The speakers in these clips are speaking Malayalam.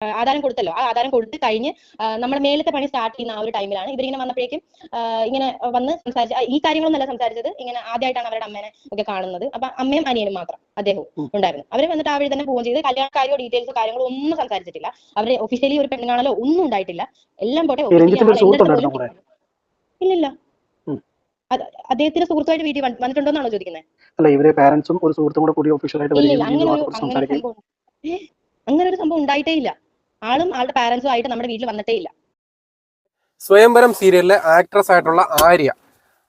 ആധാരം കൊടുത്തല്ലോ. ആ ആധാരം കൊടുത്ത് കഴിഞ്ഞ് നമ്മൾ നമ്മുടെ മേലത്തെ പണി സ്റ്റാർട്ട് ചെയ്യുന്ന ആ ഒരു ടൈമിലാണ് ഇവരിങ്ങനെ വന്നപ്പോഴേക്കും ഇങ്ങനെ വന്ന് സംസാരിച്ച ഈ കാര്യങ്ങളൊന്നല്ല സംസാരിച്ചത്. ഇങ്ങനെ ആദ്യമായിട്ടാണ് അവരുടെ അമ്മേനെ ഒക്കെ കാണുന്നത്. അപ്പൊ അമ്മയും അനിയനും മാത്രം അദ്ദേഹവും ഉണ്ടായിരുന്നു. അവർ വന്നിട്ട് ആ വഴി തന്നെ പോകുകയും ചെയ്ത്. കല്യാണ കാര്യമോ ഡീറ്റെയിൽസോ കാര്യങ്ങളോ ഒന്നും സംസാരിച്ചിട്ടില്ല. അവർ ഒഫീഷ്യലി ഒരു പെണ്ണുകാണലോ ഒന്നും ഉണ്ടായിട്ടില്ല. എല്ലാം പോട്ടെ ഇല്ലില്ല. അദ്ദേഹത്തിന്റെ സുഹൃത്തുമായിട്ട് വീട്ടിൽ വന്ന്- വന്നിട്ടുണ്ടോന്നാണോ ചോദിക്കുന്നത് അല്ല ഇവരെ പാരന്റ്സും ഒരു സുഹൃത്തും കൂടെ ഒഫീഷ്യലായിട്ട് അങ്ങനെ ഒരു സംഭവം ഉണ്ടായിട്ടേ ഇല്ല. ആളും ആളുടെ പാരന്റ്സും ആയിട്ട് നമ്മുടെ വീട്ടിൽ വന്നിട്ടേ ഇല്ല. സ്വയംവരം സീരിയലിലെ ആക്ട്രസ് ആയിട്ടുള്ള ആര്യ.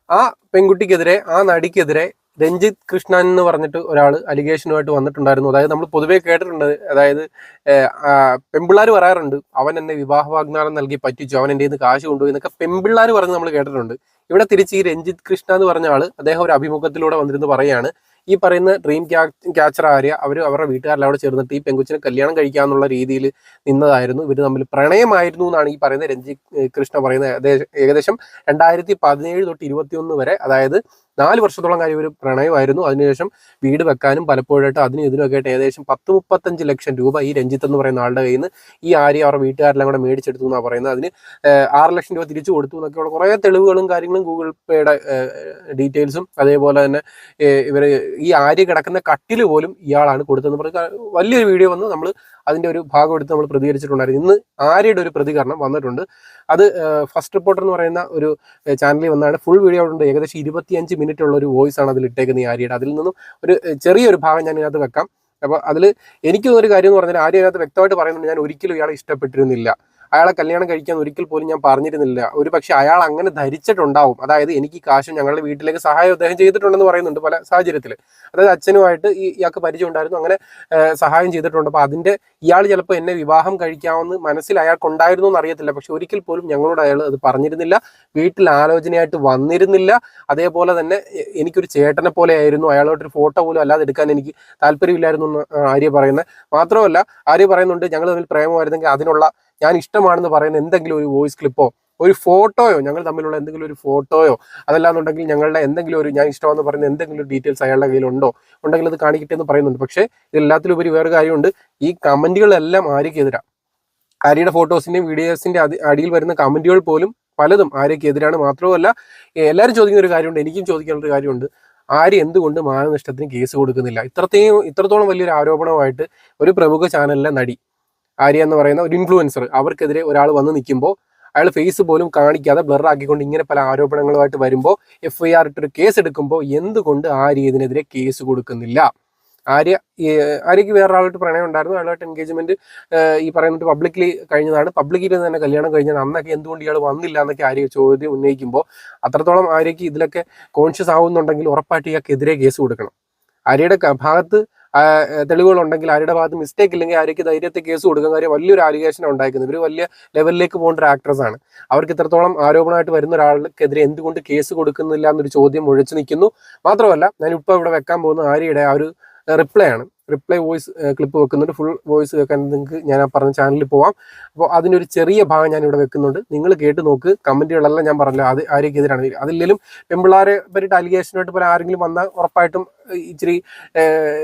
ആ പെൺകുട്ടിക്കെതിരെ ആ നടിക്കെതിരെ രഞ്ജിത് കൃഷ്ണൻ എന്ന് പറഞ്ഞിട്ട് ഒരാൾ അലിഗേഷനുമായിട്ട് വന്നിട്ടുണ്ടായിരുന്നു. അതായത് നമ്മൾ പൊതുവെ കേട്ടിട്ടുണ്ട്. അതായത് പെമ്പിള്ളാർ പറയാറുണ്ട് അവൻ എന്നെ വിവാഹ വാഗ്ദാനം നൽകി പറ്റിച്ചു. അവൻ എന്റെ നിന്ന് കാശ് കൊണ്ടുപോയി എന്നൊക്കെ പെമ്പിള്ളാർ പറഞ്ഞ് നമ്മൾ കേട്ടിട്ടുണ്ട്. ഇവിടെ തിരിച്ച് ഈ രഞ്ജിത്ത് കൃഷ്ണ എന്ന് പറഞ്ഞ ആൾ അദ്ദേഹം ഒരു അഭിമുഖത്തിലൂടെ വന്നിരുന്ന് പറയാണ് ഈ പറയുന്ന ഡ്രീം ക്യാച്ചർ ആര്യ അവർ അവരുടെ വീട്ടുകാരിലവിടെ ചേർന്നിട്ട് ഈ പെങ്കുച്ചിനെ കല്യാണം കഴിക്കാന്നുള്ള രീതിയിൽ നിന്നതായിരുന്നു. ഇവർ തമ്മിൽ പ്രണയമായിരുന്നു എന്നാണ് ഈ പറയുന്ന രഞ്ജി കൃഷ്ണ പറയുന്നത്. ഏകദേശം രണ്ടായിരത്തി പതിനേഴ് തൊട്ട് ഇരുപത്തിയൊന്ന് വരെ അതായത് നാല് വർഷത്തോളം കാര്യം ഒരു പ്രണയമായിരുന്നു. അതിനുശേഷം വീട് വെക്കാനും പലപ്പോഴായിട്ട് അതിനും ഇതിനൊക്കെ ആയിട്ട് ഏകദേശം പത്ത് മുപ്പത്തഞ്ച് ലക്ഷം രൂപ ഈ രഞ്ജിത്ത് എന്ന് പറയുന്ന ആളുടെ കയ്യിൽ നിന്ന് ഈ ആര്യ അവരുടെ വീട്ടുകാരെല്ലാം കൂടെ മേടിച്ചെടുത്തു എന്നാണ് പറയുന്നത്. അതിന് ആറ് ലക്ഷം രൂപ തിരിച്ചു കൊടുത്തു എന്നൊക്കെയുള്ള കുറേ തെളിവുകളും കാര്യങ്ങളും ഗൂഗിൾ പേയുടെ ഡീറ്റെയിൽസും അതേപോലെ തന്നെ ഇവർ ഈ ആര്യ കിടക്കുന്ന കട്ടിൽ പോലും ഇയാളാണ് കൊടുത്തതെന്ന് പറഞ്ഞ. വലിയൊരു വീഡിയോ വന്ന്. നമ്മൾ അതിന്റെ ഒരു ഭാഗം എടുത്ത് നമ്മൾ പ്രതികരിച്ചിട്ടുണ്ടായിരുന്നു. ഇന്ന് ആര്യയുടെ ഒരു പ്രതികരണം വന്നിട്ടുണ്ട്. അത് ഫസ്റ്റ് റിപ്പോർട്ടർ എന്ന് പറയുന്ന ഒരു ചാനലിൽ വന്നാണ്. ഫുൾ വീഡിയോ ഉണ്ട്. ഏകദേശം ഇരുപത്തിയഞ്ച് മിനിറ്റ് ഉള്ള ഒരു വോയിസ് ആണ് അതിൽ ഇട്ടേക്കുന്നത് ആര്യയുടെ. അതിൽ നിന്നും ഒരു ചെറിയൊരു ഭാഗം ഞാൻ ഇതിനകത്ത് വെക്കാം. അപ്പോൾ അതിൽ എനിക്ക് ഒരു കാര്യം എന്ന് പറഞ്ഞാൽ ആര്യ അതിനകത്ത് വ്യക്തമായിട്ട് പറയുന്നുണ്ട് ഞാൻ ഒരിക്കലും ഇയാളെ ഇഷ്ടപ്പെട്ടിരുന്നില്ല. അയാളെ കല്യാണം കഴിക്കാൻ ഒരിക്കൽ പോലും ഞാൻ പറഞ്ഞിരുന്നില്ല. ഒരു പക്ഷെ അയാൾ അങ്ങനെ ധരിച്ചിട്ടുണ്ടാവും. അതായത് എനിക്ക് ഈ കാശ് ഞങ്ങളുടെ വീട്ടിലേക്ക് സഹായം അദ്ദേഹം ചെയ്തിട്ടുണ്ടെന്ന് പറയുന്നുണ്ട് പല സാഹചര്യത്തിൽ അതായത് അച്ഛനുമായിട്ട് ഈ ഇയാൾക്ക് പരിചയം ഉണ്ടായിരുന്നു. അങ്ങനെ സഹായം ചെയ്തിട്ടുണ്ട്. അപ്പോൾ അതിന്റെ ഇയാൾ ചിലപ്പോൾ എന്നെ വിവാഹം കഴിക്കാമെന്ന് മനസ്സിൽ അയാൾക്ക് ഉണ്ടായിരുന്നു എന്ന് അറിയത്തില്ല പക്ഷെ ഒരിക്കൽ പോലും ഞങ്ങളോട് അയാൾ അത് പറഞ്ഞിരുന്നില്ല. വീട്ടിൽ ആലോചനയായിട്ട് വന്നിരുന്നില്ല. അതേപോലെ തന്നെ എനിക്കൊരു ചേട്ടനെ പോലെ ആയിരുന്നു. അയാളോട്ടൊരു ഫോട്ടോ പോലും അല്ലാതെ എടുക്കാൻ എനിക്ക് താല്പര്യമില്ലായിരുന്നു എന്ന് ആര്യ പറയുന്നത്. മാത്രമല്ല ആര്യ പറയുന്നുണ്ട് ഞങ്ങൾ തമ്മിൽ പ്രേമമായിരുന്നെങ്കിൽ അതിനുള്ള ഞാൻ ഇഷ്ടമാണെന്ന് പറയുന്ന എന്തെങ്കിലും ഒരു വോയിസ് ക്ലിപ്പോ ഒരു ഫോട്ടോയോ ഞങ്ങൾ തമ്മിലുള്ള എന്തെങ്കിലും ഒരു ഫോട്ടോയോ അതല്ലാന്നുണ്ടെങ്കിൽ ഞങ്ങളുടെ എന്തെങ്കിലും ഒരു ഞാൻ ഇഷ്ടമാണെന്ന് പറയുന്ന എന്തെങ്കിലും ഡീറ്റെയിൽസ് അയാളുടെ കയ്യിലുണ്ടോ? ഉണ്ടെങ്കിൽ അത് കാണിക്കട്ടെ എന്ന് പറയുന്നുണ്ട്. പക്ഷേ ഇതിലെല്ലാത്തിലുപരി വേറെ കാര്യമുണ്ട്. ഈ കമന്റുകളെല്ലാം ആര്യക്കെതിരാ ആര്യയുടെ ഫോട്ടോസിന്റെയും വീഡിയോസിന്റെ അടി അടിയിൽ വരുന്ന കമന്റുകൾ പോലും പലതും ആര്യക്കെതിരാണ് മാത്രമല്ല എല്ലാവരും ചോദിക്കുന്ന ഒരു കാര്യമുണ്ട് എനിക്കും ചോദിക്കാനുള്ള ഒരു കാര്യമുണ്ട്. ആര് എന്തുകൊണ്ട് മാനനഷ്ടത്തിന് കേസ് കൊടുക്കുന്നില്ല? ഇത്രത്തെയും ഇത്രത്തോളം വലിയൊരു ആരോപണമായിട്ട് ഒരു പ്രമുഖ ചാനലിലെ നടി ആര്യ എന്ന് പറയുന്ന ഒരു ഇൻഫ്ലുവൻസർ അവർക്കെതിരെ ഒരാൾ വന്ന് നിൽക്കുമ്പോൾ അയാൾ ഫേസ് പോലും കാണിക്കാതെ ബ്ലർ ആക്കിക്കൊണ്ട് ഇങ്ങനെ പല ആരോപണങ്ങളുമായിട്ട് വരുമ്പോൾ എഫ് ഐ ആർ ഇട്ടൊരു കേസ് എടുക്കുമ്പോൾ എന്തുകൊണ്ട് ആര്യ ഇതിനെതിരെ കേസ് കൊടുക്കുന്നില്ല? ആര്യ ആര്യക്ക് വേറൊരാളായിട്ട് പ്രണയം ഉണ്ടായിരുന്നു. അയാളായിട്ട് എൻഗേജ്മെന്റ് ഈ പറയുന്നത് പബ്ലിക്കലി കഴിഞ്ഞതാണ്. പബ്ലിക്കിൽ തന്നെ കല്യാണം കഴിഞ്ഞാൽ അന്നൊക്കെ എന്തുകൊണ്ട് ഇയാൾ വന്നില്ല എന്നൊക്കെ ആര്യ ചോദ്യം ഉന്നയിക്കുമ്പോൾ അത്രത്തോളം ആര്യക്ക് ഇതിലൊക്കെ കോൺഷ്യസ് ആവുന്നുണ്ടെങ്കിൽ ഉറപ്പായിട്ട് ഇയാൾക്കെതിരെ കേസ് കൊടുക്കണം. ആര്യയുടെ ഭാഗത്ത് തെളിവുകളുണ്ടെങ്കിൽ ആരുടെ ഭാഗത്ത് മിസ്റ്റേക്ക് ഇല്ലെങ്കിൽ ആര്യക്ക് ധൈര്യത്തെ കേസ് കൊടുക്കാൻ കാര്യം വലിയൊരു ആലിഗേഷൻ ഉണ്ടായിരിക്കുന്നത്. ഇവർ വലിയ ലെവലിലേക്ക് പോകേണ്ട ഒരു ആക്ട്രസ് ആണ്. അവർക്ക് ഇത്രത്തോളം ആരോപണമായിട്ട് വരുന്ന ഒരാൾക്കെതിരെ എന്തുകൊണ്ട് കേസ് കൊടുക്കുന്നില്ല എന്നൊരു ചോദ്യം ഒഴിച്ചു നിൽക്കുന്നു. മാത്രമല്ല ഞാൻ ഇപ്പോൾ ഇവിടെ വെക്കാൻ പോകുന്ന ആര്യയുടെ ആ ഒരു റിപ്ലൈ ആണ്. റിപ്ലൈ വോയിസ് ക്ലിപ്പ് വെക്കുന്നുണ്ട്. ഫുൾ വോയിസ് കേൾക്കാൻ നിങ്ങൾക്ക് ഞാൻ ആ പറഞ്ഞ ചാനലിൽ പോവാം. അപ്പോൾ അതിനൊരു ചെറിയ ഭാഗം ഞാൻ ഇവിടെ വെക്കുന്നുണ്ട്. നിങ്ങൾ കേട്ട് നോക്ക്. കമന്റുകളെല്ലാം ഞാൻ പറഞ്ഞല്ലോ. അത് ആര്യക്കെതിരാണ് അതില്ലെങ്കിലും പെമ്പിള്ളാരെ പറ്റിയിട്ട് അലിഗേഷനായിട്ട് പോലെ ആരെങ്കിലും വന്നാൽ ഉറപ്പായിട്ടും ഇച്ചിരി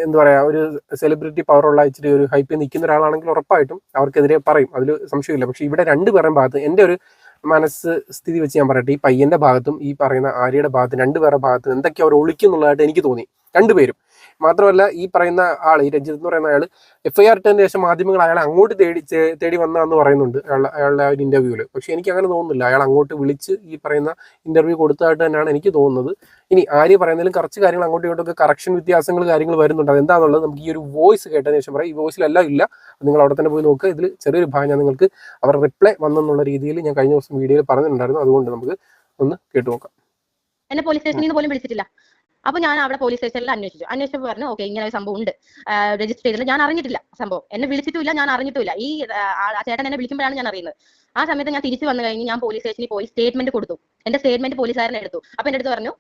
എന്താ പറയുക ഒരു സെലിബ്രിറ്റി പവറുള്ള ഇച്ചിരി ഒരു ഹൈപ്പിൽ നിൽക്കുന്ന ഒരാളാണെങ്കിൽ ഉറപ്പായിട്ടും അവർക്കെതിരെ പറയും. അതിൽ സംശയമില്ല. പക്ഷേ ഇവിടെ രണ്ട് രണ്ടുപേരുടെ ഭാഗത്ത് എന്റെ ഒരു മനസ്സ് സ്ഥിതി വെച്ച് ഞാൻ പറയട്ടെ. ഈ പയ്യന്റെ ഭാഗത്തും ഈ പറയുന്ന ആര്യയുടെ ഭാഗത്തും രണ്ടുപേരുടെ ഭാഗത്തും എന്തൊക്കെ അവർ ഒളിക്കുന്നുള്ളതായിട്ട് എനിക്ക് തോന്നി. രണ്ടുപേരും. മാത്രമല്ല ഈ പറയുന്ന ആൾ ഈ രഞ്ജിത്ത് എന്ന് പറയുന്ന അയാൾ എഫ് ഐ ആർ ഇട്ടതിന് ശേഷം മാധ്യമങ്ങൾ അയാൾ അങ്ങോട്ട് തേടി തേടി വന്നതെന്ന് പറയുന്നുണ്ട് അയാളുടെ അയാളുടെ ഒരു ഇന്റർവ്യൂവിൽ പക്ഷെ എനിക്ക് അങ്ങനെ തോന്നുന്നില്ല. അയാൾ അങ്ങോട്ട് വിളിച്ച് ഈ പറയുന്ന ഇന്റർവ്യൂ കൊടുത്തതായിട്ട് തന്നെയാണ് എനിക്ക് തോന്നുന്നത്. ഇനി ആര് പറയുന്നതിലും കുറച്ച് കാര്യങ്ങൾ അങ്ങോട്ടും ഇങ്ങോട്ടൊക്കെ കറക്ഷൻ വ്യത്യാസങ്ങൾ കാര്യങ്ങൾ വരുന്നുണ്ട്. അതെന്താണെന്നുള്ളത് നമുക്ക് ഈ ഒരു വോയിസ് കേട്ടതിന് ശേഷം പറയാം. ഈ വോയിസിലെല്ലാം ഇല്ല. നിങ്ങൾ അവിടെ തന്നെ പോയി നോക്കുക ഇതിൽ ചെറിയൊരു ഭാഗം ഞാൻ നിങ്ങൾക്ക് അവർ റിപ്ലൈ വന്നെന്നുള്ള രീതിയിൽ ഞാൻ കഴിഞ്ഞ ദിവസം വീഡിയോയിൽ പറഞ്ഞിട്ടുണ്ടായിരുന്നു. അതുകൊണ്ട് നമുക്ക് ഒന്ന് കേട്ടു നോക്കാം. എന്നെ പോലീസ് സ്റ്റേഷനിൽ നിന്ന് പോലും വിളിച്ചിട്ടില്ല. അപ്പൊ ഞാൻ അവിടെ പോലീസ് സ്റ്റേഷനിൽ അന്വേഷിച്ചു. അന്വേഷിച്ചപ്പോൾ പറഞ്ഞു ഓക്കെ ഇങ്ങനെ ഒരു സംഭവം ഉണ്ട്. രജിസ്റ്റർ ചെയ്തില്ല. ഞാൻ അറിഞ്ഞിട്ടില്ല സംഭവം. എന്നെ വിളിച്ചിട്ടില്ല ഞാൻ അറിഞ്ഞിട്ടില്ല ഈ ചേട്ടൻ എന്നെ വിളിക്കുമ്പോഴാണ് ഞാൻ അറിയുന്നത്. ആ സമയത്ത് ഞാൻ തിരിച്ചു വന്നു കഴിഞ്ഞ് ഞാൻ പോലീസ് സ്റ്റേഷനിൽ പോയി സ്റ്റേറ്റ്മെന്റ് കൊടുത്തു. എന്റെ സ്റ്റേറ്റ്മെന്റ് പോലീസുകാരനെ എടുത്തു. അപ്പൊ എന്റെ അടുത്ത് പറഞ്ഞു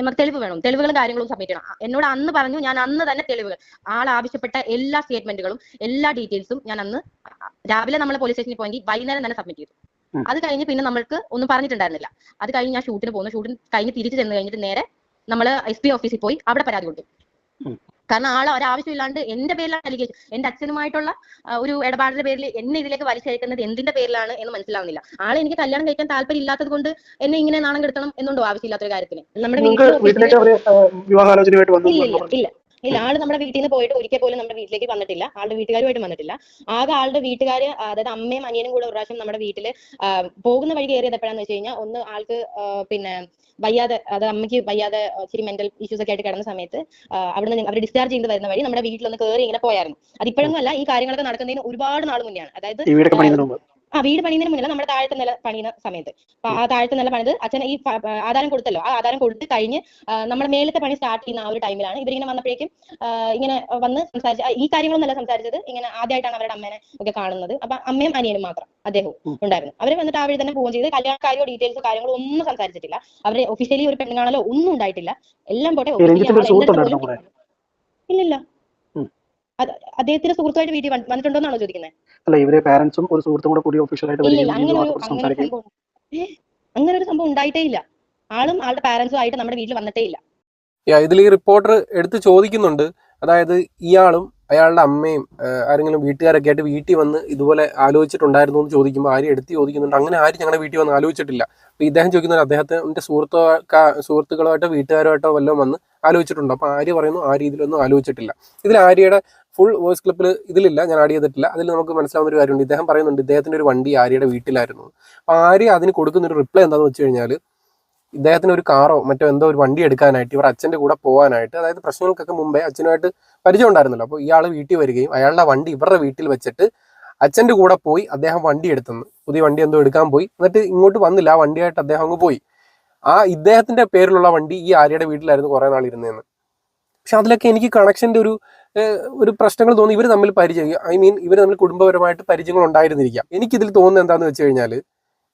നമുക്ക് തെളിവ് വേണം. തെളിവുകളും കാര്യങ്ങളും സബ്മിറ്റ് ചെയ്യണം. എന്നോട് അന്ന് പറഞ്ഞു ഞാൻ അന്ന് തന്നെ തെളിവുകൾ ആൾ ആവശ്യപ്പെട്ട എല്ലാ സ്റ്റേറ്റ്മെന്റുകളും എല്ലാ ഡീറ്റെയിൽസും ഞാൻ അന്ന് രാവിലെ നമ്മൾ പോലീസ് സ്റ്റേഷനിൽ പോയെങ്കിൽ വൈകുന്നേരം തന്നെ സബ്മിറ്റ് ചെയ്തു. അത് കഴിഞ്ഞ് പിന്നെ നമ്മൾക്ക് ഒന്നും പറഞ്ഞിട്ടുണ്ടായിരുന്നില്ല. അത് കഴിഞ്ഞ് ഞാൻ ഷൂട്ടിന് പോകുന്നു ഷൂട്ടിന് കഴിഞ്ഞ് തിരിച്ചു ചെന്ന് കഴിഞ്ഞിട്ട് നേരെ നമ്മൾ എസ് പി ഓഫീസിൽ പോയി അവിടെ പരാതി കൊടുത്തു. കാരണം ആൾ ഒരാവശ്യമില്ലാണ്ട് എന്റെ പേരിലാണ് അലിഗേഷൻ എന്റെ അച്ഛനുമായിട്ടുള്ള ഒരു ഇടപാടിന്റെ പേരിൽ എന്നെ ഇതിലേക്ക് വലിച്ചയക്കുന്നത് എന്തിന്റെ പേരിലാണ് എന്ന് മനസ്സിലാവുന്നില്ല. ആളെ എനിക്ക് കല്യാണം കഴിക്കാൻ താല്പര്യം ഇല്ലാത്തത് കൊണ്ട് എന്നെ ഇങ്ങനെ നാണം കെടുത്തണം എന്നുണ്ടോ ആവശ്യമില്ലാത്തൊരു കാര്യത്തിന്? നമ്മുടെ ഇല്ല ഇല്ല. ഇല്ല ആൾ നമ്മുടെ വീട്ടിൽ നിന്ന് പോയിട്ട് ഒരിക്കൽ പോലും നമ്മുടെ വീട്ടിലേക്ക് വന്നിട്ടില്ല. ആളുടെ വീട്ടുകാരുമായിട്ട് വന്നിട്ടില്ല. ആകെ ആളുടെ വീട്ടുകാർ അതായത് അമ്മയും അനിയനും കൂടെ ഒരു പ്രാവശ്യം നമ്മുടെ വീട്ടിൽ പോകുന്ന വഴി കയറിയത് എപ്പോഴാന്ന് വെച്ച് കഴിഞ്ഞാൽ ഒന്ന് ആൾക്ക് പിന്നെ വയ്യാതെ അതായത് അമ്മയ്ക്ക് വയ്യാതെ ഇച്ചിരി മെന്റൽ ഇഷ്യൂസ് ഒക്കെ ആയിട്ട് കിടന്ന സമയത്ത് അവിടുന്ന് അവർ ഡിസ്ചാർജ് ചെയ്ത് വരുന്ന വഴി നമ്മുടെ വീട്ടിലൊന്ന് കയറി ഇങ്ങനെ പോയായിരുന്നു അത് ഇപ്പോഴൊന്നും അല്ല ഈ കാര്യങ്ങളൊക്കെ നടക്കുന്നതിന് ഒരുപാട് നാൾ മുന്നെയാണ്. അതായത് ആ വീട് പണിയുന്നതിന് മുന്നേ നമ്മുടെ താഴത്തെ നില പണിയുന്ന സമയത്ത്. അപ്പൊ ആ താഴത്തെ നില പണിത് അച്ഛൻ ഈ ആധാരം കൊടുത്തല്ലോ. ആ ആധാരം കൊടുത്ത് കഴിഞ്ഞ് നമ്മുടെ മേലത്തെ പണി സ്റ്റാർട്ട് ചെയ്യുന്ന ആ ഒരു ടൈമിലാണ് ഇവരിങ്ങനെ വന്നപ്പോഴേക്കും ഇങ്ങനെ വന്ന് സംസാരിച്ച ഈ കാര്യങ്ങളൊന്നല്ല സംസാരിച്ചത്. ഇങ്ങനെ ആദ്യമായിട്ടാണ് അവരുടെ അമ്മേനെ ഒക്കെ കാണുന്നത്. അപ്പൊ അമ്മയും അനിയനും മാത്രം അദ്ദേഹവും ഉണ്ടായിരുന്നു. അവർ വന്നിട്ട് ആ വഴി തന്നെ പോവുകയും ചെയ്ത്. കല്യാണ കാര്യമോ ഡീറ്റെയിൽസ് കാര്യങ്ങളോ ഒന്നും സംസാരിച്ചിട്ടില്ല. അവർ ഒഫീഷ്യലി ഒരു പെണ്ണുകാണലോ ഒന്നും ഉണ്ടായിട്ടില്ല. എല്ലാം പോട്ടെ ഇല്ലില്ല. അദ്ദേഹത്തിന്റെ സുഹൃത്തുമായിട്ട് വീട്ടിൽ വന്ന്- വന്നിട്ടുണ്ടോന്നാണോ ചോദിക്കുന്നത് അല്ല ഇവരെ പാരന്റ്സും ഒരു സുഹൃത്തും കൂടെ കൂടി ഒഫീഷ്യലായിട്ട് അങ്ങനെ ഒരു സംഭവം അങ്ങനെ ഒരു സംഭവം ഉണ്ടായിട്ടേ ഇല്ല. ആളും ആളുടെ പാരന്റ്സും ആയിട്ട് നമ്മുടെ വീട്ടിൽ വന്നിട്ടേ ഇല്ല. ഇതിൽ ഈ റിപ്പോർട്ടർ എടുത്ത് ചോദിക്കുന്നുണ്ട്. അതായത് ഇയാളും അയാളുടെ അമ്മയും ആരെങ്കിലും വീട്ടുകാരൊക്കെ ആയിട്ട് വീട്ടിൽ വന്ന് ഇതുപോലെ ആലോചിച്ചിട്ടുണ്ടായിരുന്നു എന്ന് ചോദിക്കുമ്പോൾ ആരും എടുത്ത് ചോദിക്കുന്നുണ്ട്. അങ്ങനെ ആരും ഞങ്ങളുടെ വീട്ടിൽ വന്ന് ആലോചിച്ചിട്ടില്ല. അപ്പോൾ ഇദ്ദേഹം ചോദിക്കുന്നത് അദ്ദേഹത്തിന്റെ സുഹൃത്തോ സുഹൃത്തുക്കളായിട്ടോ വീട്ടുകാരുമായിട്ടോ വല്ലതും വന്ന് ആലോചിച്ചിട്ടുണ്ടോ? അപ്പോൾ ആര്യ പറയുന്നു ആ രീതിയിലൊന്നും ആലോചിച്ചിട്ടില്ല. ഇതിൽ ആര്യയുടെ ഫുൾ വോയിസ് ക്ലിപ്പിൽ ഇതിലില്ല ഞാൻ ആഡ് ചെയ്തിട്ടില്ല. അതിൽ നമുക്ക് മനസ്സിലാവുന്ന ഒരു കാര്യമുണ്ട്. ഇദ്ദേഹം പറയുന്നുണ്ട് ഇദ്ദേഹത്തിന്റെ ഒരു വണ്ടി ആര്യയുടെ വീട്ടിലായിരുന്നു. അപ്പോൾ ആര്യ അതിന് കൊടുക്കുന്ന ഒരു റിപ്ലൈ എന്താണെന്ന് വെച്ച് കഴിഞ്ഞാൽ ഇദ്ദേഹത്തിന് ഒരു കാറോ മറ്റോ എന്തോ ഒരു വണ്ടി എടുക്കാനായിട്ട് ഇവർ അച്ഛന്റെ കൂടെ പോകാനായിട്ട് അതായത് പ്രശ്നങ്ങൾക്കൊക്കെ മുമ്പേ അച്ഛനുമായിട്ട് പരിചയം ഉണ്ടായിരുന്നല്ലോ. അപ്പോൾ ഇയാൾ വീട്ടിൽ വരികയും അയാളുടെ വണ്ടി ഇവരുടെ വീട്ടിൽ വെച്ചിട്ട് അച്ഛന്റെ കൂടെ പോയി അദ്ദേഹം വണ്ടി എടുത്തെന്ന്. പുതിയ വണ്ടി എന്തോ എടുക്കാൻ പോയി. എന്നിട്ട് ഇങ്ങോട്ട് വന്നില്ല ആ വണ്ടിയായിട്ട് അദ്ദേഹം അങ്ങ് പോയി. ആ ഇദ്ദേഹത്തിന്റെ പേരിലുള്ള വണ്ടി ഈ ആര്യയുടെ വീട്ടിലായിരുന്നു കുറെ നാൾ ഇരുന്നതെന്ന് പക്ഷെ അതിലൊക്കെ എനിക്ക് കണക്ഷന്റെ ഒരു ഒരു പ്രശ്നങ്ങൾ തോന്നി ഇവർ തമ്മിൽ പരിചയം ഐ മീൻ ഇവർ തമ്മിൽ കുടുംബപരമായിട്ട് പരിചയങ്ങൾ ഉണ്ടായിരുന്നിരിക്കാം എനിക്കിതിൽ തോന്നുന്നത് എന്താണെന്ന് വെച്ച് കഴിഞ്ഞാൽ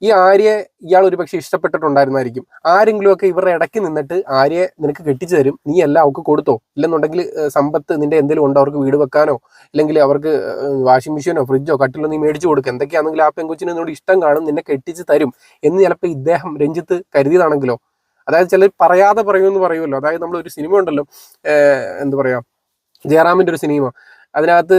ഈ ആര്യെ ഇയാൾ ഒരു പക്ഷെ ഇഷ്ടപ്പെട്ടിട്ടുണ്ടായിരുന്നായിരിക്കും. ആരെങ്കിലും ഒക്കെ ഇവരുടെ ഇടയ്ക്ക് നിന്നിട്ട് ആര്യെ നിനക്ക് കെട്ടിച്ചു തരും നീ എല്ലാം അവർക്ക് കൊടുത്തോ? ഇല്ലെന്നുണ്ടെങ്കിൽ സമ്പത്ത് നിന്റെ എന്തെങ്കിലും ഉണ്ടോ? അവർക്ക് വീട് വെക്കാനോ? ഇല്ലെങ്കിൽ അവർക്ക് വാഷിംഗ് മെഷീനോ ഫ്രിഡ്ജോ കട്ടിലോ നീ മേടിച്ചു കൊടുക്കുക എന്തൊക്കെയാണെങ്കിലും ആ പെങ്കൊച്ചിന് നിന്നോട് ഇഷ്ടം കാണും നിന്നെ കെട്ടിച്ച് തരും എന്ന് ചിലപ്പോൾ ഇദ്ദേഹം രഞ്ജിത്ത് കരുതിയതാണെങ്കിലോ. അതായത് ചിലർ പറയാതെ പറയുമെന്ന് പറയുമല്ലോ. അതായത് നമ്മൾ ഒരു സിനിമ ഉണ്ടല്ലോ എന്താ പറയാ ജയറാമിന്റെ ഒരു സിനിമ. അതിനകത്ത്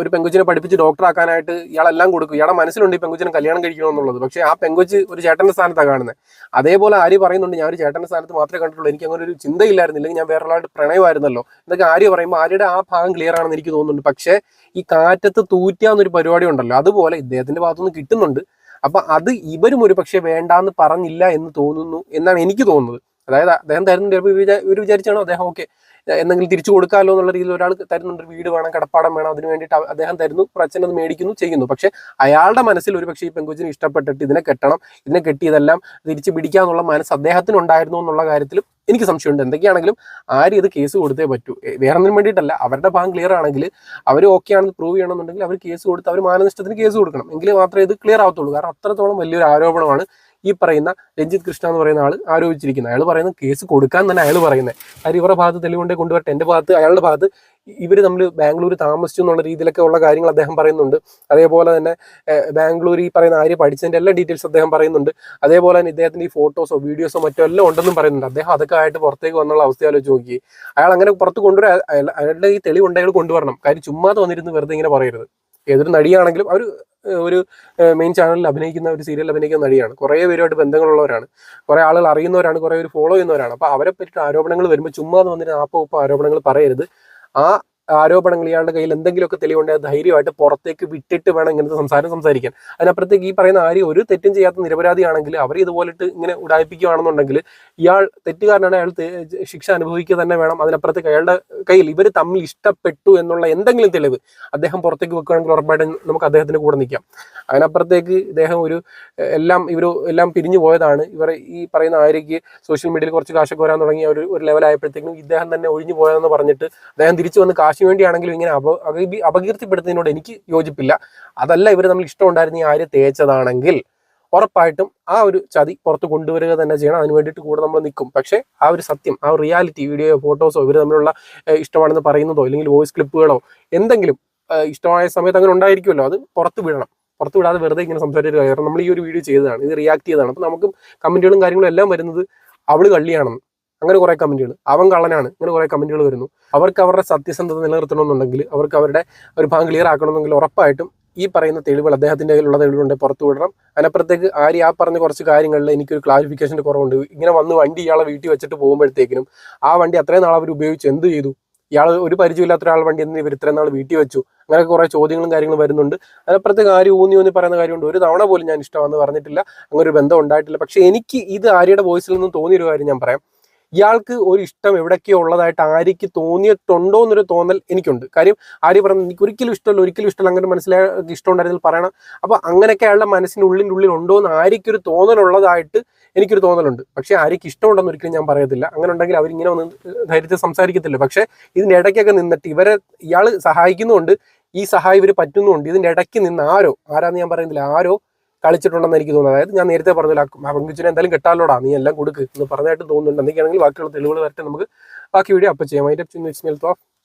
ഒരു പെങ്കുച്ചിനെ പഠിപ്പിച്ച് ഡോക്ടർ ആക്കാനായിട്ട് ഇയാളെല്ലാം കൊടുക്കും. ഇയാളെ മനസ്സിലുണ്ട് ഈ പെങ്കുച്ചിനെ കല്യാണം കഴിക്കണമെന്നുള്ളത് പക്ഷേ ആ പെങ്കുച്ച് ഒരു ചേട്ടന്റെ സ്ഥാനത്താണ് കാണുന്നത്. അതേപോലെ ആര്യ പറയുന്നുണ്ട് ഞാൻ ഒരു ചേട്ടന്റെ സ്ഥാനത്ത് മാത്രമേ കണ്ടിട്ടുള്ളൂ. എനിക്ക് അങ്ങനെ ഒരു ചിന്തയില്ലായിരുന്നു. ചിന്തയില്ലായിരുന്നില്ലെങ്കിൽ ഞാൻ വേറൊരാളുടെ പ്രണയമായിരുന്നല്ലോ. എന്നൊക്കെ ആര്യ പറയുമ്പോൾ ആര്യയുടെ ആ ഭാഗം ക്ലിയർ ആണെന്ന് എനിക്ക് തോന്നുന്നുണ്ട്. പക്ഷേ ഈ കാറ്റത്ത് തൂറ്റാന്നൊരു പരിപാടി ഉണ്ടല്ലോ. അതുപോലെ ഇദ്ദേഹത്തിന്റെ ഭാഗത്തുനിന്ന് കിട്ടുന്നുണ്ട്. അപ്പൊ അത് ഇവരും ഒരു പക്ഷേ വേണ്ടാന്ന് പറഞ്ഞില്ല എന്ന് തോന്നുന്നു എന്നാണ് എനിക്ക് തോന്നുന്നത്. അതായത് അദ്ദേഹം തരുന്നുണ്ട്. ഇവർ വിചാരിച്ചാണോ അദ്ദേഹം ഓക്കെ എന്തെങ്കിലും തിരിച്ചു കൊടുക്കാമല്ലോ എന്നുള്ള രീതിയിൽ ഒരാൾ തരുന്നുണ്ട്. വീട് വേണം കടപ്പാടം വേണം അതിന് വേണ്ടിയിട്ട് അദ്ദേഹം തരുന്നു. അച്ഛൻ അത് മേടിക്കുന്നു ചെയ്യുന്നു. പക്ഷെ അയാളുടെ മനസ്സിൽ ഒരു പക്ഷേ ഈ പെങ്കുച്ചിന് ഇഷ്ടപ്പെട്ടിട്ട് ഇതിനെ കെട്ടണം ഇതിനെ കെട്ടിയതെല്ലാം തിരിച്ചു പിടിക്കാന്നുള്ള മനസ്സ് അദ്ദേഹത്തിന് ഉണ്ടായിരുന്നു എന്നുള്ള കാര്യത്തിലും എനിക്ക് സംശയമുണ്ട്. എന്തൊക്കെയാണെങ്കിലും ആരും ഇത് കേസ് കൊടുത്തേ പറ്റൂ. വേറെ ഒന്നിനും വേണ്ടിയിട്ടല്ല. അവരുടെ ഭാഗം ക്ലിയർ ആണെങ്കിൽ അവർ ഓക്കെ ആണെന്ന് പ്രൂവ് ചെയ്യണമെന്നുണ്ടെങ്കിൽ അവർ കേസ് കൊടുത്ത് അവർ മാനനഷ്ടത്തിന് കേസ് കൊടുക്കണം. എങ്കിൽ മാത്രമേ ഇത് ക്ലിയർ ആവത്തുള്ളൂ. കാരണം അത്രത്തോളം വലിയൊരു ആരോപണമാണ് ഈ പറയുന്ന രഞ്ജിത്ത് കൃഷ്ണ എന്ന് പറയുന്ന ആൾ ആരോപിച്ചിരിക്കുന്നത് അയാൾ പറയുന്നത് കേസ് കൊടുക്കാൻ തന്നെ അയാൾ പറയുന്നത് കാര്യം ഇവരുടെ ഭാഗത്ത് തെളിവുകൊണ്ടേ കൊണ്ടുവരട്ടെ. എന്റെ ഭാഗത്ത് അയാളുടെ ഭാഗത്ത് ഇവർ തമ്മിൽ ബാംഗ്ലൂർ താമസിച്ചു എന്നുള്ള രീതിയിലൊക്കെ ഉള്ള കാര്യങ്ങൾ അദ്ദേഹം പറയുന്നുണ്ട്. അതേപോലെ തന്നെ ബാംഗ്ലൂർ ഈ പറയുന്ന ആര്യ പഠിച്ചതിന്റെ എല്ലാ ഡീറ്റെയിൽസ് അദ്ദേഹം പറയുന്നുണ്ട്. അതേപോലെ തന്നെ ഇദ്ദേഹത്തിന്റെ ഈ ഫോട്ടോസോ വീഡിയോസോ മറ്റോ എല്ലാം ഉണ്ടെന്നും പറയുന്നുണ്ട്. അദ്ദേഹം അതൊക്കെ ആയിട്ട് പുറത്തേക്ക് വന്നുള്ള അവസ്ഥ ആലോചിച്ച് നോക്കി അയാൾ അങ്ങനെ പുറത്ത് കൊണ്ടുവരാൻ അയാളുടെ ഈ തെളിവുണ്ട് കൊണ്ടുവരണം. കാര്യം ചുമ്മാതെ വന്നിരുന്ന് വെറുതെ ഇങ്ങനെ പറയരുത്. ഏതൊരു നടിയാണെങ്കിലും അവർ ഒരു മെയിൻ ചാനലിൽ അഭിനയിക്കുന്ന ഒരു സീരിയലിൽ അഭിനയിക്കുന്ന നടിയാണ്. കുറേ പേരുമായിട്ട് ബന്ധങ്ങളുള്ളവരാണ്. കുറേ ആളുകൾ അറിയുന്നവരാണ് കുറേ പേര് ഫോളോ ചെയ്യുന്നവരാണ്. അപ്പോൾ അവരെ പറ്റിയിട്ട് ആരോപണങ്ങൾ വരുമ്പോൾ ചുമ്മാതെ വന്നിട്ട് ആപ്പ ഉപ്പ ആരോപണങ്ങൾ പറയരുത്. ആ ആരോപണങ്ങൾ ഇയാളുടെ കയ്യിൽ എന്തെങ്കിലുമൊക്കെ തെളിവുണ്ടെങ്കിൽ ധൈര്യമായിട്ട് പുറത്തേക്ക് വിട്ടിട്ട് വേണം ഇങ്ങനത്തെ സംസാരം സംസാരിക്കാൻ. അതിനപ്പുറത്തേക്ക് ഈ പറയുന്ന ആര് ഒരു തെറ്റും ചെയ്യാത്ത നിരപരാധിയാണെങ്കിൽ അവർ ഇതുപോലിട്ട് ഇങ്ങനെ ഉടായിപ്പിക്കുകയാണെന്നുണ്ടെങ്കിൽ ഇയാൾ തെറ്റുകാരനാണ് അയാൾ ശിക്ഷ അനുഭവിക്കുക തന്നെ വേണം. അതിനപ്പുറത്തേക്ക് അയാളുടെ കയ്യിൽ ഇവർ തമ്മിൽ ഇഷ്ടപ്പെട്ടു എന്നുള്ള എന്തെങ്കിലും തെളിവ് അദ്ദേഹം പുറത്തേക്ക് വെക്കുകയാണെങ്കിൽ ഉറപ്പായിട്ടും നമുക്ക് അദ്ദേഹത്തിന്റെ കൂടെ നിൽക്കാം. അതിനപ്പുറത്തേക്ക് ഇദ്ദേഹം ഒരു എല്ലാം ഇവർ എല്ലാം പിരിഞ്ഞു പോയതാണ്. ഇവർ ഈ പറയുന്ന ആര്യയ്ക്ക് സോഷ്യൽ മീഡിയയിൽ കുറച്ച് കാശൊക്കെ വരാൻ തുടങ്ങിയ ഒരു ഒരു ലെവലായപ്പോഴത്തേക്കും ഇദ്ദേഹം തന്നെ ഒഴിഞ്ഞു പോയതെന്ന് പറഞ്ഞിട്ട് അദ്ദേഹം തിരിച്ചു വന്ന് കാശിന് വേണ്ടിയാണെങ്കിലും ഇങ്ങനെ അപ അപകീർത്തിപ്പെടുത്തുന്നതിനോട് എനിക്ക് യോജിപ്പില്ല. അതല്ല ഇവർ നമ്മൾ ഇഷ്ടമുണ്ടായിരുന്ന ഈ ആര്യ തേച്ചതാണെങ്കിൽ ഉറപ്പായിട്ടും ആ ഒരു ചതി പുറത്ത് കൊണ്ടുവരിക തന്നെ ചെയ്യണം. അതിന് വേണ്ടിയിട്ട് കൂടെ നമ്മൾ നിൽക്കും പക്ഷേ ആ ഒരു സത്യം ആ റിയാലിറ്റി വീഡിയോയോ ഫോട്ടോസോ ഇവർ തമ്മിലുള്ള ഇഷ്ടമാണെന്ന് പറയുന്നതോ അല്ലെങ്കിൽ വോയിസ് ക്ലിപ്പുകളോ എന്തെങ്കിലും ഇഷ്ടമായ സമയത്ത് അങ്ങനെ ഉണ്ടായിരിക്കുമല്ലോ. അത് പുറത്ത് വിടണം. പുറത്ത് വിടാതെ വെറുതെ ഇങ്ങനെ സംസാരിച്ചിട്ട് കാരണം നമ്മൾ ഈ ഒരു വീഡിയോ ചെയ്തതാണ്. ഇത് റിയാക്ട് ചെയ്തതാണ്. അപ്പോൾ നമുക്ക് കമന്റുകളും കാര്യങ്ങളും എല്ലാം വരുന്നത് അവൾ കള്ളിയാണെന്ന്. അങ്ങനെ കുറെ കമന്റുകൾ അവൻ കള്ളനാണ്. അങ്ങനെ കുറെ കമന്റുകൾ വരുന്നു. അവർക്ക് അവരുടെ സത്യസന്ധത നിലനിർത്തണമെന്നുണ്ടെങ്കിൽ അവർക്ക് അവരുടെ ഒരു ഭാഗം ക്ലിയർ ആക്കണമെന്നുണ്ടെങ്കിൽ ഉറപ്പായിട്ടും ഈ പറയുന്ന തെളിവുകൾ അദ്ദേഹത്തിന്റെ കയ്യിലുള്ള തെളിവുകളുണ്ട് പുറത്തു വിടണം. അതിനപ്പുറത്തേക്ക് ആര് ആ പറഞ്ഞ കുറച്ച് കാര്യങ്ങളിൽ എനിക്കൊരു ക്ലാരിഫിക്കേഷന്റെ കുറവുണ്ട്. ഇങ്ങനെ വന്ന് വണ്ടി ഇയാളെ വീട്ടിൽ വെച്ചിട്ട് പോകുമ്പോഴത്തേക്കിനും ആ വണ്ടി അത്രയും നാൾ അവർ ഉപയോഗിച്ച് എന്ത് ചെയ്തു? ഇയാൾ ഒരു പരിചയമില്ലാത്ത ഒരാൾ വണ്ടി എന്ന് ഇവർ ഇത്രയും നാൾ വീട്ടിൽ വെച്ചു. അങ്ങനെ കുറേ ചോദ്യങ്ങളും കാര്യങ്ങളും വരുന്നുണ്ട്. അതിനപ്പുറത്തേക്ക് ആര് ഊന്നി ഊന്നി പറയുന്ന കാര്യമുണ്ട്. ഒരു തവണ പോലും ഞാൻ ഇഷ്ടമാണെന്ന് പറഞ്ഞിട്ടില്ല. അങ്ങനെ ഒരു ബന്ധം ഉണ്ടായിട്ടില്ല. പക്ഷെ എനിക്ക് ഇത് ആര്യയുടെ വോയിസിൽ നിന്നും തോന്നിയൊരു കാര്യം ഞാൻ പറയാം. ഇയാൾക്ക് ഒരു ഇഷ്ടം എവിടെയൊക്കെയോ ഉള്ളതായിട്ട് ആര്യക്ക് തോന്നിയിട്ടുണ്ടോ എന്നൊരു തോന്നൽ എനിക്കുണ്ട്. കാര്യം ആര്യ പറഞ്ഞു എനിക്ക് ഒരിക്കലും ഇഷ്ടമല്ല ഒരിക്കലും ഇഷ്ടമല്ല അങ്ങനെ മനസ്സിലായ ഇഷ്ടം ഉണ്ടായിരുന്നെങ്കിൽ പറയണം. അപ്പൊ അങ്ങനെയൊക്കെ അയാളുടെ മനസ്സിന്റെ ഉള്ളിന്റെ ഉള്ളിൽ ഉണ്ടോ എന്ന് ആര്യക്കൊരു തോന്നലുള്ളതായിട്ട് എനിക്കൊരു തോന്നലുണ്ട്. പക്ഷേ ആര്യക്ക് ഇഷ്ടമുണ്ടെന്ന് ഒരിക്കലും ഞാൻ പറയത്തില്ല. അങ്ങനെ ഉണ്ടെങ്കിൽ അവരിങ്ങനെ ഒന്ന് ധൈര്യത്തിൽ സംസാരിക്കത്തില്ല. പക്ഷെ ഇതിന്റെ ഇടയ്ക്കൊക്കെ നിന്നിട്ട് ഇവരെ ഇയാൾ സഹായിക്കുന്നുണ്ട് ഈ സഹായം ഇവർ പറ്റുന്നുണ്ട് ഇതിന്റെ ഇടയ്ക്ക് നിന്ന് ആരോ ആരാന്ന് ഞാൻ പറയുന്നില്ല ആരോ കളിച്ചിട്ടുണ്ടെന്ന് എനിക്ക് തോന്നുന്നത് അതായത് ഞാൻ നേരത്തെ പറഞ്ഞില്ല ആ പെങ്കുച്ചിനെ എന്തായാലും കെട്ടാലോടാ നീ എല്ലാം കൊടുക്ക്. എന്ന് പറഞ്ഞായിട്ട് തോന്നുന്നുണ്ട്. എന്തൊക്കെയാണെങ്കിൽ ബാക്കിയുള്ള തെളിവുകൾ വരട്ടെ നമുക്ക് ബാക്കി വീഡിയോ അപ്പം ചെയ്യാം. അതിന്റെ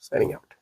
സൈനിങ് ഔട്ട്